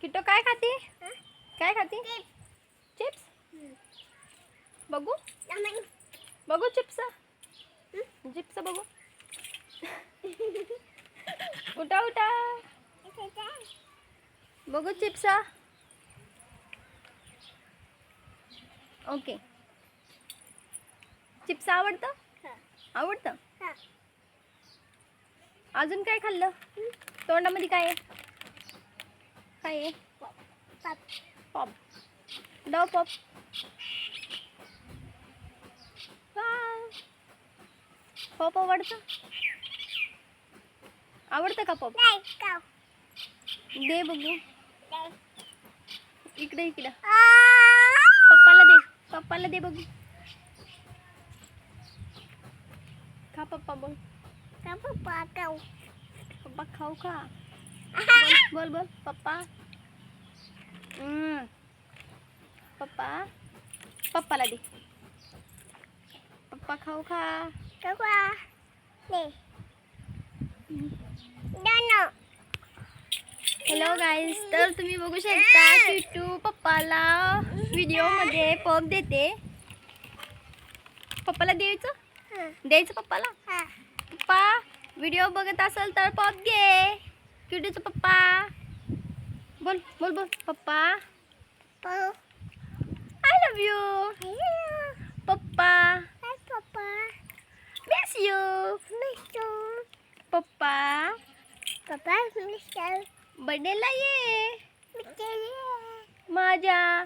Keto काय खाते? काय खाते? चिप्स. बघू. बघू चिप्स. चिप्स बघू. उठा उठा. बघू चिप्स. ओके. चिप्स आवडतं? आवडतं? अजून काय खाल्लं? तोंडामध्ये काय आहे? काय आहे? पॉप डाव पॉप पॉप आवडतं? आवडतं का पॉप दे बघू. इकडे इकडं. पप्पाला दे. पप्पाला दे बघू. खा पप्पा बोल पप्पा? खाऊ का? बोल बोल पप्पा. पप्पा. पप्पाला दे. पप्पा खाऊ खा हॅलो गाईज तर तुम्ही बघू शकता किटू पप्पाला व्हिडिओमध्ये पप देते. पप्पाला द्यायचं? द्यायचं पप्पाला? पप्पा व्हिडिओ बघत असेल तर पॉप घे. किटूचं पप्पा. बोल बोल बोल पप्पा. आय लव्ह यू पप्पा. मिस यू पप्पा. बर्थडेला ये. माझ्या.